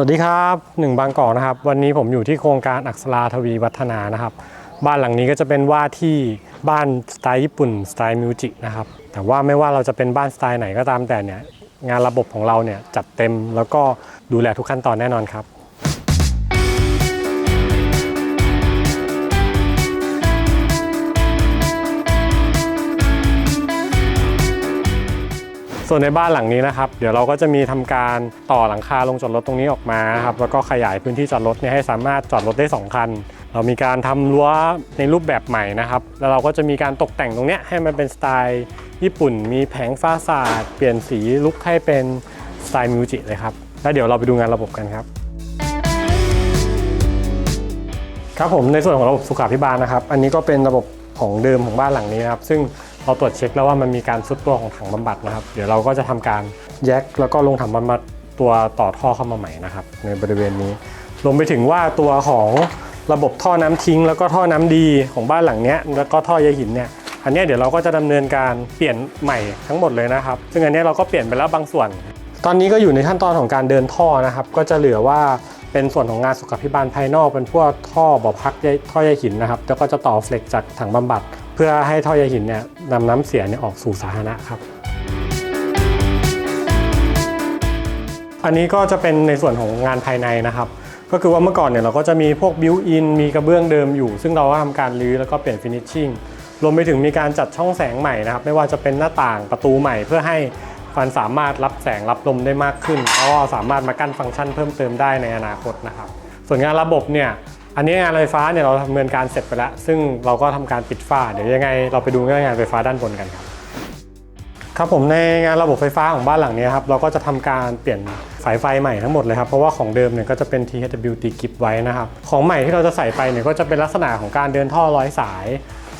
วัสดีครับหนึ่งบางกอกนะครับ วันนี้ผมอยู่ที่โครงการอักษราทวีวัฒนานะครับ บ้านหลังนี้ก็จะเป็นว่าที่บ้านสไตล์ญี่ปุ่นสไตล์มิวจินะครับแต่ว่าไม่ว่าเราจะเป็นบ้านสไตล์ไหนก็ตามแต่เนี่ยงานระบบของเราเนี่ยจัดเต็มแล้วก็ดูแลทุกขั้นตอนแน่นอนครับ ส่วนในบ้านหลังนี้นะครับ เดี๋ยวเราก็จะมีทำการต่อหลังคาลงจอดรถตรงนี้ออกมาครับแล้วก็ขยายพื้นที่จอดรถเนี่ยให้สามารถจอดรถได้ 2 คัน เรามีการทำรั้วในรูปแบบใหม่นะครับ แล้วเราก็จะมีการตกแต่งตรงเนี้ยให้มันเป็นสไตล์ญี่ปุ่น มีแผงฟ้าสาดเปลี่ยนสีลุกให้เป็นสไตล์มิวจิเลยครับแล้วเดี๋ยวเราไปดูงานระบบกันครับครับผมในส่วนของระบบสุขาภิบาลนะครับ อันนี้ก็เป็นระบบของเดิมของบ้านหลังนี้นะครับ ซึ่ง เราตรวจเช็คแล้วว่ามันมีการซุดตัวของถังบำบัดนะครับ เดี๋ยวเราก็จะทำการแยกแล้วก็ลงถังบำบัดตัวต่อท่อเข้ามาใหม่นะครับ ในบริเวณนี้รวมไปถึงว่าตัวของระบบท่อน้ำทิ้ง แล้วก็ท่อน้ำดีของบ้านหลังเนี้ยแล้วก็ท่อใยหินเนี่ยอันนี้เดี๋ยวเราก็จะดำเนินการเปลี่ยนใหม่ทั้งหมดเลยนะครับ ซึ่งอันนี้เราก็เปลี่ยนไปแล้วบางส่วน ตอนนี้ก็อยู่ในขั้นตอนของการเดินท่อนะครับ ก็จะเหลือว่าเป็นส่วนของงานสุขภิบาลภายนอกเป็นพวกท่อบ่อพักท่อใยหินนะครับ แล้วก็จะต่อเฟล็กจากถังบำบัด พื่อให้ท่อใยหินเนี่ยนำน้ำเสียเนี่ยออกสู่สาธารณะครับอันนี้ก็จะเป็นในส่วนของงานภายในนะครับ ก็คือว่าเมื่อก่อนเนี่ยเราก็จะมีพวกบิวอินมีกระเบื้องเดิมอยู่ ซึ่งเราก็ทำการรื้อแล้วก็เปลี่ยนฟินิชชิ่งรวมไปถึงมีการจัดช่องแสงใหม่นะครับ ไม่ว่าจะเป็นหน้าต่างประตูใหม่ เพื่อให้ฟันสามารถรับแสงรับลมได้มากขึ้นแล้วก็สามารถมากั้นฟังก์ชันเพิ่มเติมได้ในอนาคตนะครับ ส่วนงานระบบเนี่ย อันนี้งานไฟฟ้าเนี่ยเราดำเนินการเสร็จไปแล้ว ซึ่งเราก็ทำการปิดฝ้า เดี๋ยวยังไงเราไปดูงานไฟฟ้าด้านบนกันครับ ครับผมในงานระบบไฟฟ้าของบ้านหลังนี้ครับเราก็จะทำการเปลี่ยนสายไฟใหม่ทั้งหมดเลยครับเพราะว่าของเดิมเนี่ยก็จะเป็น THWT กิบไว้นะครับของใหม่ที่เราจะใส่ไปเนี่ยก็จะเป็นลักษณะของการเดินท่อร้อยสาย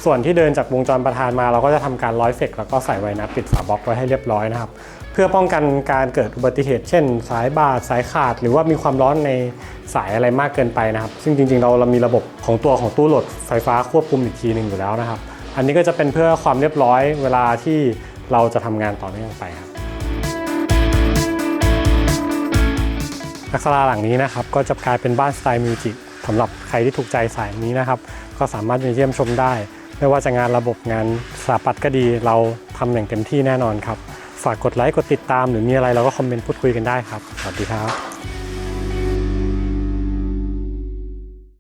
ส่วนที่เดินจากวงจรประธานมาเราก็จะทำการร้อยเฟกแล้วก็ใส่ไว้นะปิดฝาบล็อกไว้ให้เรียบร้อยนะครับ เพื่อป้องกันการเกิดอุบัติเหตุ เช่น สายบาดสายขาด หรือว่ามีความร้อนในสายอะไรมากเกินไปนะครับ ซึ่งจริงๆเราเรามีระบบของตัวของตู้โหลดไฟฟ้าควบคุมอีกทีหนึ่งอยู่แล้วนะครับ อันนี้ก็จะเป็นเพื่อความเรียบร้อยเวลาที่เราจะทำงานต่อเนื่องไปครับอักษราหลังนี้นะครับก็จะกลายเป็นบ้านสไตล์มิวจิสำหรับใครที่ถูกใจสายนี้นะครับ ก็สามารถมาเยี่ยมชมได้ ไม่ว่าจะงานระบบงานสถาปัตย์ก็ดี เราทำอย่างเต็มที่แน่นอนครับ ฝากกดไลค์กดติดตามหรือมีอะไรเราก็คอมเมนต์พูดคุยกันได้ครับ สวัสดีครับ